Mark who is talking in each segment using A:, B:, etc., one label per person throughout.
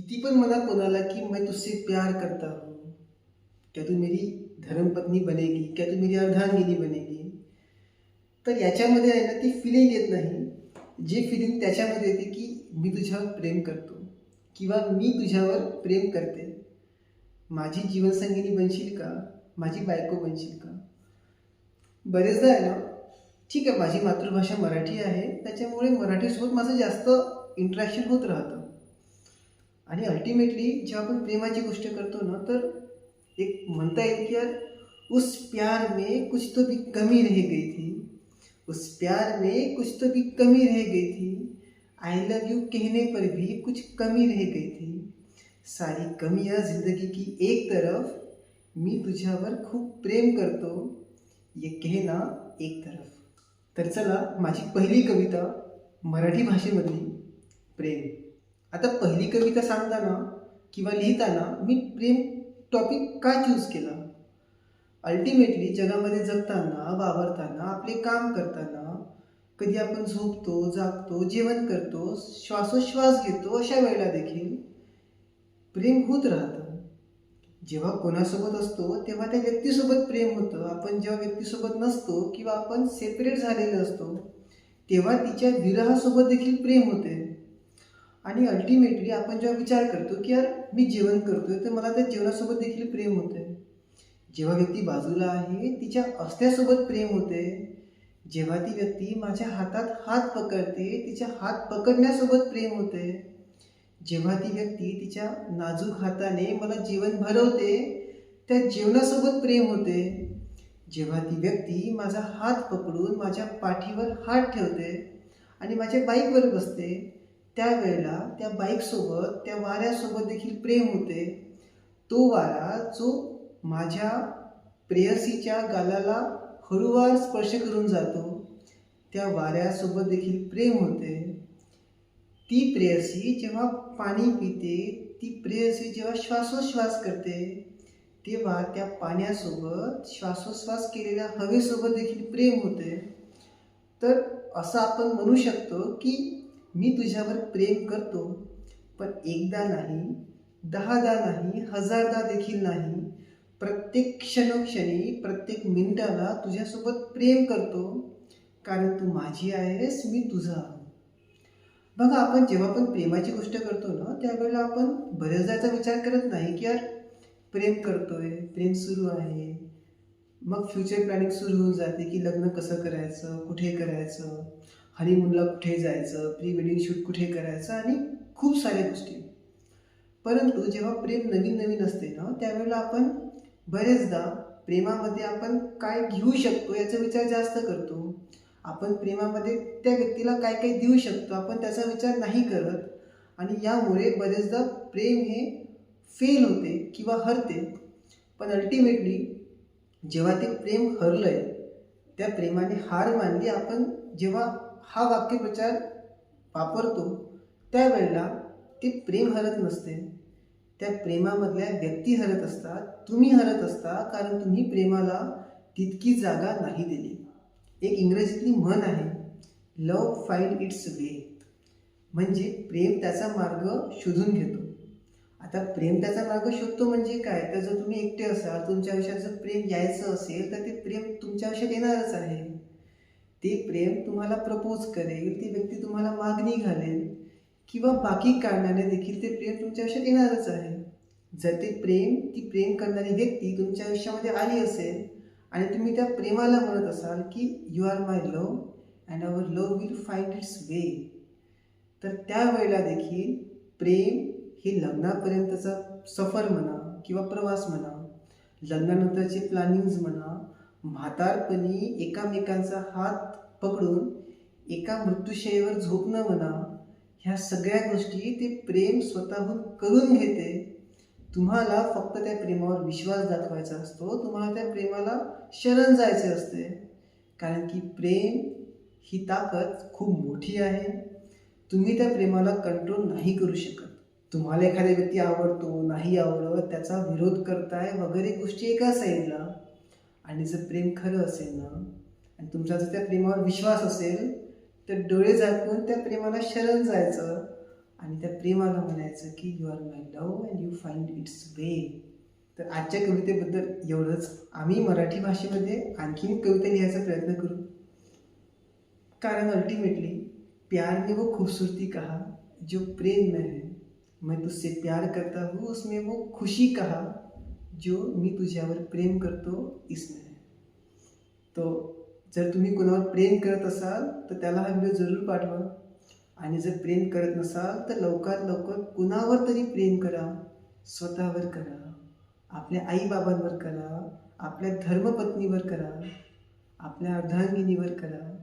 A: किती पण म्हणा कोणाला की मैं तुझसे प्यार करता हूँ. क्या तू मेरी धर्मपत्नी बनेगी? क्या तू मेरी अर्धांगिनी बनेगी? तर याच्यामध्ये आहे ना ती फिलिंग येत नाही. जे फिलिंग त्याच्यामध्ये येते की मी तुझ्यावर प्रेम करतो किंवा मी तुझ्यावर प्रेम करते. माझी जीवनसंगिनी बनशील का? माझी बायको बनशील का? बरेचदा आहे ना ठीक आहे माझी मातृभाषा मराठी आहे त्याच्यामुळे मराठीसोबत माझं जास्त इंट्रॅक्शन होत राहतं. आणि अल्टिमेटली जेव्हा आपण प्रेमाची गोष्ट करतो ना तर एक म्हणता येईल की यार उस प्यार में कुछ तो भी कमी रह गई थी. उस प्यार में कुछ तो भी कमी रह गई थी. आई लव यू कहने पर भी कुछ कमी रह गई थी. सारी कमियां जिंदगी की एक तरफ मी तुझ्यावर खूप प्रेम करतो. ये कहना एक तरफ. तर चला माझी पहिली कविता मराठी भाषेमधली प्रेम. आता पहिली कविता सांगताना किंवा लिहिताना मी प्रेम टॉपिक का चूज केला? अल्टिमेटली जगामध्ये जगताना वावरताना आपले काम करताना कधी आपण झोपतो जागतो जेवण करतो श्वासोश्वास घेतो अशा वेळेला देखील प्रेम होत राहतं. जेव्हा कोणासोबत असतो तेव्हा त्या व्यक्तीसोबत प्रेम होतं. आपण जेव्हा व्यक्तीसोबत नसतो किंवा आपण सेपरेट झालेलो असतो तेव्हा तिच्या विरहासोबत देखील प्रेम होते. आणि अल्टिमेटली आपण जेव्हा विचार करतो की यार मी जेवण करतोय तर मला त्या जेवणासोबत देखील प्रेम होते जेव्हा व्यक्ती बाजूला आहे तिच्या असण्यासोबत प्रेम होते जेव्हा ती व्यक्ती माझ्या हातात हात पकडते तिच्या हात पकडण्यासोबत प्रेम होते जेव्हा ती व्यक्ती तिच्या नाजूक हाताने मला जेवण भरवते त्या जेवणासोबत प्रेम होते जेव्हा ती व्यक्ती माझा हात पकडून माझ्या पाठीवर हात ठेवते आणि माझ्या बाईकवर बसते त्यावेळेला त्या बाईकसोबत त्या वाऱ्यासोबत देखील प्रेम होते. तो वारा जो माझ्या प्रेयसीच्या गालाला हळूवार स्पर्श करून जातो त्या वाऱ्यासोबत देखील प्रेम होते. ती प्रेयसी जेव्हा पाणी पिते ती प्रेयसी जेव्हा श्वासोश्वास करते तेव्हा त्या पाण्यासोबत श्वासोश्वास केलेल्या हवेसोबत देखील प्रेम होते. तर असं आपण म्हणू शकतो की मी तुझ्यावर प्रेम करतो पण एकदा नाही दहादा नाही हजारदा देखील नाही. प्रत्येक क्षणोक्षणी प्रत्येक मिनिटाला तुझ्यासोबत प्रेम करतो कारण तू माझी आहेस मी तुझा आहे. बघा आपण जेव्हा पण प्रेमाची गोष्ट करतो ना त्यावेळेला आपण बऱ्याचदाचा विचार करत नाही की यार प्रेम करतोय प्रेम सुरू आहे. मग फ्युचर प्लॅनिंग सुरू होऊन जाते की लग्न कसं करायचं कुठे करायचं. हनीमूनला कुठे जायचं प्री वेडिंग शूट कुठे करायचं आणि खूप साऱ्या गोष्टी. परंतु जेव्हा प्रेम नवीन नवीन असते ना त्यावेळेला आपण बरेचदा प्रेमामध्ये आपण काय घेऊ शकतो याचा विचार जास्त करतो. आपण प्रेमामध्ये त्या व्यक्तीला काय काय देऊ शकतो आपण त्याचा विचार नाही करत. आणि यामुळे बरेचदा प्रेम हे फेल होते किंवा हरते. पण अल्टिमेटली जेव्हा ते प्रेम हरलं आहे त्या प्रेमाने हार मानली आपण जेव्हा हा वाक्यप्रचार वापरतो त्यावेळेला ते प्रेम हरत नसते. त्या प्रेमामधल्या व्यक्ती हरत असतात तुम्ही हरत असता कारण तुम्ही प्रेमाला तितकी जागा नाही दिली. एक इंग्रजीतली म्हण आहे लव फाईंड इट्स वे म्हणजे प्रेम त्याचा मार्ग शोधून घेतो. आता प्रेम त्याचा मार्ग शोधतो म्हणजे काय? तर जर तुम्ही एकटे असाल तुमच्या आयुष्यात जर प्रेम यायचं असेल तर ते प्रेम तुमच्या आयुष्यात येणारच आहे. ते प्रेम तुम्हाला प्रपोज करेल ती व्यक्ती तुम्हाला मागणी घालेल किंवा बाकी कारणाने देखील ते प्रेम तुमच्या आयुष्यात येणारच आहे. जर ते प्रेम ती प्रेम करणारी व्यक्ती तुमच्या आयुष्यामध्ये आली असेल आणि तुम्ही त्या प्रेमाला म्हणत असाल की you are my love and our love will find its way तर त्यावेळेला देखील प्रेम हे लग्नापर्यंतचा सफर म्हणा किंवा प्रवास म्हणा लग्नानंतरचे प्लॅनिंग्ज म्हणा म्हातारपणी एकामेकांचा हात पकडून एका मृत्यूशयेवर झोपणं म्हणा ह्या सगळ्या गोष्टी ते प्रेम स्वतःहून करून घेते. तुम्हाला फक्त त्या प्रेमावर विश्वास दाखवायचा असतो तुम्हाला त्या प्रेमाला शरण जायचे असते. कारण की प्रेम ही ताकद खूप मोठी आहे. तुम्ही त्या प्रेमाला कंट्रोल नाही करू शकत. तुम्हाला एखादा व्यक्ती आवडतो नाही आवडत त्याचा विरोध करताय वगैरे गोष्टी एका साईडला आणि जर प्रेम खरं असेल ना आणि तुमचा जर त्या प्रेमावर विश्वास असेल तर डोळे झाकून त्या प्रेमाला शरण जायचं आणि त्या प्रेमाला म्हणायचं की you are my love and you find its way तर आजच्या कवितेबद्दल एवढंच. आम्ही मराठी भाषेमध्ये आणखीन कविता लिहायचा प्रयत्न करू. कारण अल्टिमेटली प्यार ने वो खूबसूरती कहा जो प्रेम में है मैं तुझसे प्यार करता हूँ उसमें वो खुशी कहा जो मी तुझ्यावर प्रेम करतो इसमें तो जर तुम्ही कोणावर प्रेम करत असाल तर त्याला हा व्हिडिओ जरूर पाठवा. आणि जर प्रेम करत नसाल तर लवकरात लवकर कुणावर तरी प्रेम करा. स्वतःवर करा. आपल्या आईबाबांवर करा. आपल्या धर्मपत्नीवर करा. आपल्या अर्धांगिनीवर करा.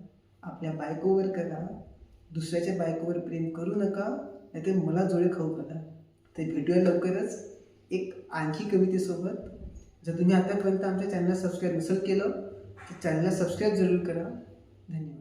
A: आपल्या बायकोवर करा. दुसऱ्याच्या बायकोवर प्रेम करू नका नाहीतर मला जोडे खाऊ घाला. तर भेटूया लवकरच एक आणखी कवितेसोबत जर तुम्ही आतापर्यंत आमच्या चॅनलला सबस्क्राईब नसेल केलं तर चॅनलला सबस्क्राईब जरूर करा. धन्यवाद.